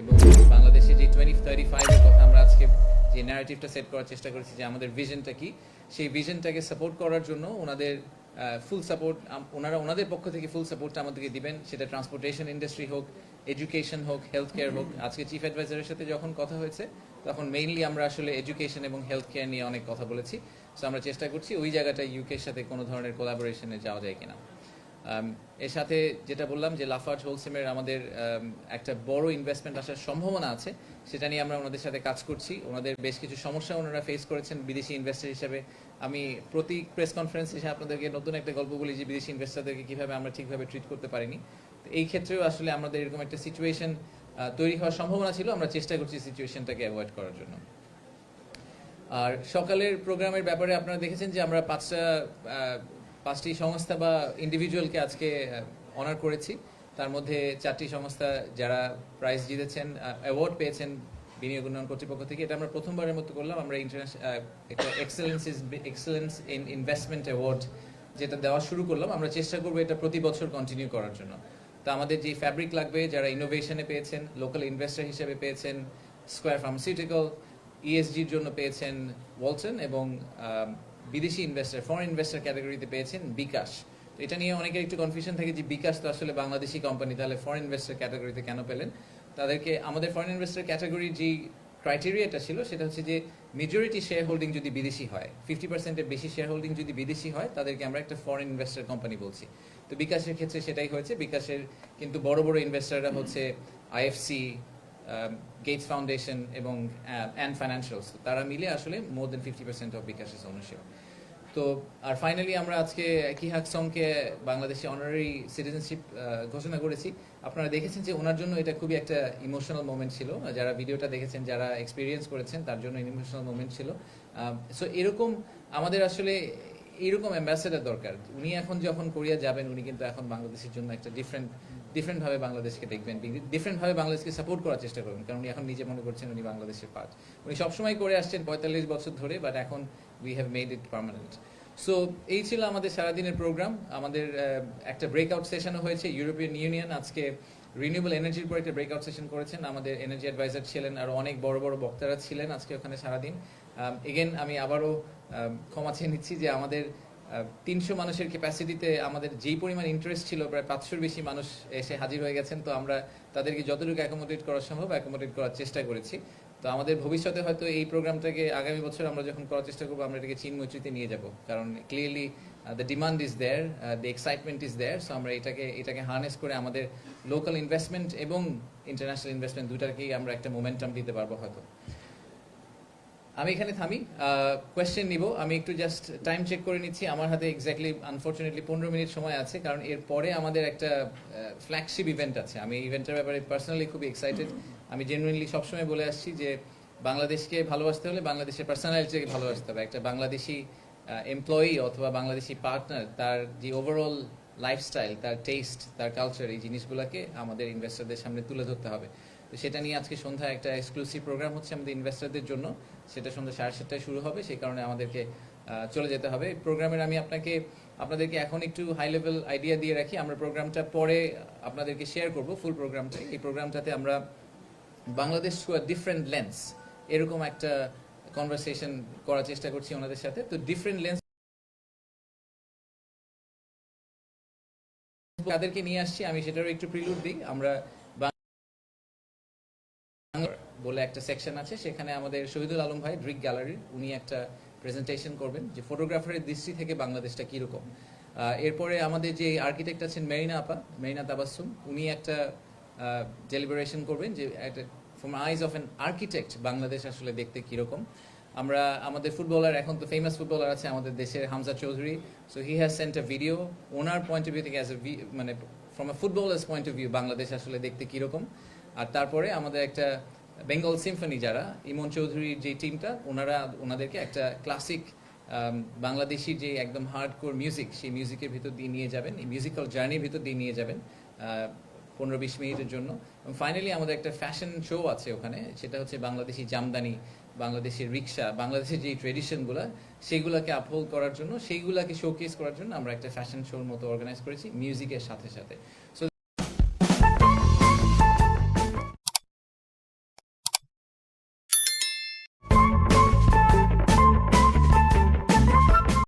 এবং বাংলাদেশে যে টোয়েন্টি থার্টি ফাইভের কথা আমরা আজকে যে ন্যারেটিভটা সেট করার চেষ্টা করেছি যে আমাদের ভিশনটা কি, সেই ভিশনটাকে সাপোর্ট করার জন্য ওনাদের ফুল সাপোর্ট ওনারা ওনাদের পক্ষ থেকে ফুল সাপোর্টটা আমাদেরকে দিবেন। সেটা ট্রান্সপোর্টেশন ইন্ডাস্ট্রি হোক এডুকেশন হোক হেলথ কেয়ার হোক। আজকে চিফ অ্যাডভাইজারের সাথে যখন কথা হয়েছে, তখন মেইনলি আমরা আসলে এডুকেশন এবং হেলথ কেয়ার নিয়ে অনেক কথা বলেছি। সো আমরা চেষ্টা করছি ওই জায়গাটা ইউকের সাথে কোনো ধরনের কোলাবোরেশনে যাওয়া যায় কিনা। এর সাথে যেটা বললাম যে লাফার্জ হোলসেমের আমাদের um, একটা বড় ইনভেস্টমেন্ট আসার সম্ভাবনা আছে সেটা নিয়ে আমরা ওনাদের সাথে কাজ করছি। ওনাদের বেশ কিছু সমস্যা ওনারা ফেস করেছেন বিদেশি ইনভেস্টার হিসেবে। আমি প্রতি প্রেস কনফারেন্স হিসেবে আপনাদেরকে নতুন একটা গল্প বলি যে বিদেশি ইনভেস্টারদেরকে কীভাবে আমরা ঠিকভাবে ট্রিট করতে পারিনি। তো এই ক্ষেত্রেও আসলে আমাদের এরকম একটা সিচুয়েশন তৈরি হওয়ার সম্ভাবনা ছিল। আমরা চেষ্টা করছি সিচুয়েশনটাকে অ্যাভয়েড করার জন্য। আর সকালের প্রোগ্রামের ব্যাপারে আপনারা দেখেছেন যে আমরা পাঁচটা পাঁচটি সংস্থা বা ইন্ডিভিজুয়ালকে আজকে অনার করেছি। তার মধ্যে চারটি সংস্থা যারা প্রাইজ জিতেছেন অ্যাওয়ার্ড পেয়েছেন বিনিয়োগ উন্নয়ন কর্তৃপক্ষ থেকে। এটা আমরা প্রথমবারের মতো করলাম। আমরা international excellence excellence in investment award যেটা দেওয়া শুরু করলাম। আমরা চেষ্টা করব এটা প্রতি বছর কন্টিনিউ করার জন্য। তো আমাদের যে ফ্যাব্রিক লাগবে, যারা ইনোভেশনে পেয়েছেন লোকাল ইনভেস্টার হিসেবে পেয়েছেন স্কোয়ার ফার্মাসিউটিক্যাল ইএসজির জন্য পেয়েছেন ওয়ালটন এবং বিদেশি ইনভেস্টর ফরেন ইনভেস্টর ক্যাটাগরিতে পেয়েছেন বিকাশ। তো এটা নিয়ে অনেকের একটু কনফিউশন থাকে যে বিকাশ তো আসলে বাংলাদেশি কোম্পানি তাহলে ফরেন ইনভেস্টর ক্যাটাগরিতে কেন পেলেন? তাদেরকে, আমাদের ফরেন ইনভেস্টর ক্যাটাগরির যে ক্রাইটেরিয়াটা ছিল, সেটা হচ্ছে যে মেজরিটি শেয়ার হোল্ডিং যদি বিদেশি হয় ফিফটি পার্সেন্টের বেশি শেয়ার হোল্ডিং যদি বিদেশি হয়, তাদেরকে আমরা একটা ফরেন ইনভেস্টর কোম্পানি বলছি। তো বিকাশের ক্ষেত্রে সেটাই হয়েছে। বিকাশের কিন্তু বড় বড় ইনভেস্টাররা হচ্ছে আইএফসি গেটস ফাউন্ডেশন এবং অ্যান্ড ফাইন্যান্সিয়ালস তারা মিলে আসলে more than fifty percent of বিকাশের ওনারশিপ তো, আর ফাইনালি আমরা আজকে কি হাকসমকে বাংলাদেশে অনারারি সিটিজেনশিপ ঘোষণা করেছি। আপনারা দেখেছেন যে ওনার জন্য এটা খুবই একটা ইমোশনাল মোমেন্ট ছিল। যারা ভিডিওটা দেখেছেন, যারা এক্সপিরিয়েন্স করেছেন, তার জন্য ইমোশনাল মোমেন্ট ছিল। সো এরকম আমাদের আসলে এইরকম অ্যাম্বাসেডার দরকার। উনি এখন যখন কোরিয়া যাবেন, উনি কিন্তু এখন বাংলাদেশের জন্য একটা ডিফারেন্ট ডিফারেন্ট ভাবে বাংলাদেশকে দেখবেন ডিফারেন্ট ভাবে বাংলাদেশকে সাপোর্ট করার চেষ্টা করবেন, কারণ উনি এখন নিজে মনে করছেন উনি বাংলাদেশের পার্ট উনি সবসময় করে আসছেন পঁয়তাল্লিশ বছর ধরে বাট এখন we have made it permanent so এই ছিল আমাদের সারাদিনের প্রোগ্রাম আমাদের একটা ব্রেকআউট সেশনও হয়েছে ইউরোপিয়ান ইউনিয়ন আজকে রিনিউয়েবল এনার্জির উপর একটা ব্রেকআউট সেশন করেছেন। আমাদের এনার্জি অ্যাডভাইজার ছিলেন আর অনেক বড় বড় বক্তারা ছিলেন আজকে ওখানে সারাদিন। এগেন আমি আবারও ক্ষমা চেয়ে নিচ্ছি যে আমাদের তিনশো মানুষের ক্যাপাসিটিতে আমাদের যেই পরিমাণ ইন্টারেস্ট ছিল, প্রায় পাঁচশোর বেশি মানুষ এসে হাজির হয়ে গেছেন। তো আমরা তাদেরকে যতটুকু অ্যাকোমোডেট করা সম্ভব অ্যাকোমোডেট করার চেষ্টা করেছি। তো আমাদের ভবিষ্যতে হয়তো এই প্রোগ্রামটাকে আগামী বছর আমরা যখন করার চেষ্টা করব, আমরা এটাকে চীন মৈত্রীতে নিয়ে যাব। কারণ clearly the demand is there the excitement is there so আমরা এটাকে এটাকে হার্নেস করে আমাদের লোকাল ইনভেস্টমেন্ট এবং ইন্টারন্যাশনাল ইনভেস্টমেন্ট দুটাকেই আমরা একটা মোমেন্টাম দিতে পারব হয়তো। আমি এখানে থামি। কোয়েশ্চেন নিব। আমি একটু জাস্ট টাইম চেক করে নিচ্ছি। আমার হাতে এক্স্যাক্টলি আনফর্চুনেটলি পনেরো মিনিট সময় আছে, কারণ এর পরে আমাদের একটা ফ্ল্যাগশিপ ইভেন্ট আছে। আমি ইভেন্টের ব্যাপারে পার্সোনালি খুবই এক্সাইটেড আমি জেনুইনলি সবসময় বলে আসছি যে, বাংলাদেশকে ভালোবাসতে হলে বাংলাদেশের পার্সোনালিটিকে ভালোবাসতে হবে। একটা বাংলাদেশি এমপ্লয়ি অথবা বাংলাদেশি পার্টনার তার যে ওভারঅল লাইফস্টাইল তার টেস্ট তার কালচার এই জিনিসগুলোকে আমাদের ইনভেস্টরদের সামনে তুলে ধরতে হবে। তো সেটা নিয়ে আজকে সন্ধ্যায় একটা এক্সক্লুসিভ প্রোগ্রাম হচ্ছে আমাদের ইনভেস্টরদের জন্য। সেটা সন্ধ্যা সাড়ে সাতটায় শুরু হবে, সেই কারণে আমাদেরকে চলে যেতে হবে। প্রোগ্রামের আমি আপনাকে, আপনাদেরকে এখন একটু হাই লেভেল আইডিয়া দিয়ে রাখি। আমরা প্রোগ্রামটা পরে আপনাদেরকে শেয়ার করব ফুল প্রোগ্রামটাই এই প্রোগ্রামটাতে আমরা Bangladesh to a different lens এরকম একটা কনভারসেশন করার চেষ্টা করছি ওনাদের সাথে। তো ডিফারেন্ট লেন্স তাদেরকে নিয়ে আসছি, আমি সেটারও একটু প্রিলুড দিই। আমরা বাংলা একটা সেকশন আছে, সেখানে আমাদের শহীদুল আলম ভাই ড্রিক গ্যালারির উনি একটা প্রেজেন্টেশন করবেন যে ফটোগ্রাফারের দৃষ্টি থেকে বাংলাদেশটা কীরকম। এরপরে আমাদের যে আর্কিটেক্ট আছেন মেরিনা আপা, মেরিনা তাবাসুম উনি একটা ডেলিবারেশন করবেন যে একটা from eyes of an architect Bangladesh আসলে দেখতে কীরকম। আমরা, আমাদের ফুটবলার এখন তো ফেমাস ফুটবলার আছে আমাদের দেশের Hamza Chowdhury. So he has sent a video owner point of view থেকে অ্যাজ এ মানে from a footballer's point of view Bangladesh আসলে দেখতে কীরকম? আর তারপরে আমাদের একটা বেঙ্গল সিম্ফনি যারা, ইমন চৌধুরীর যে টিমটা ওনারা, ওনাদেরকে একটা ক্লাসিক বাংলাদেশি যে একদম হার্ড কোর মিউজিক সেই মিউজিকের ভিতর দিয়ে নিয়ে যাবেন, এই মিউজিক্যাল জার্নির ভিতর দিয়ে নিয়ে যাবেন পনেরো বিশ মিনিটের জন্য। এবং ফাইনালি আমাদের একটা ফ্যাশন শো আছে ওখানে, সেটা হচ্ছে বাংলাদেশি জামদানি বাংলাদেশের রিক্সা, বাংলাদেশের যে ট্রেডিশনগুলো সেইগুলোকে আপহোল্ড করার জন্য, সেইগুলোকে শোকেস করার জন্য আমরা একটা ফ্যাশন শোর মতো অর্গানাইজ করেছি মিউজিকের সাথে সাথে। সো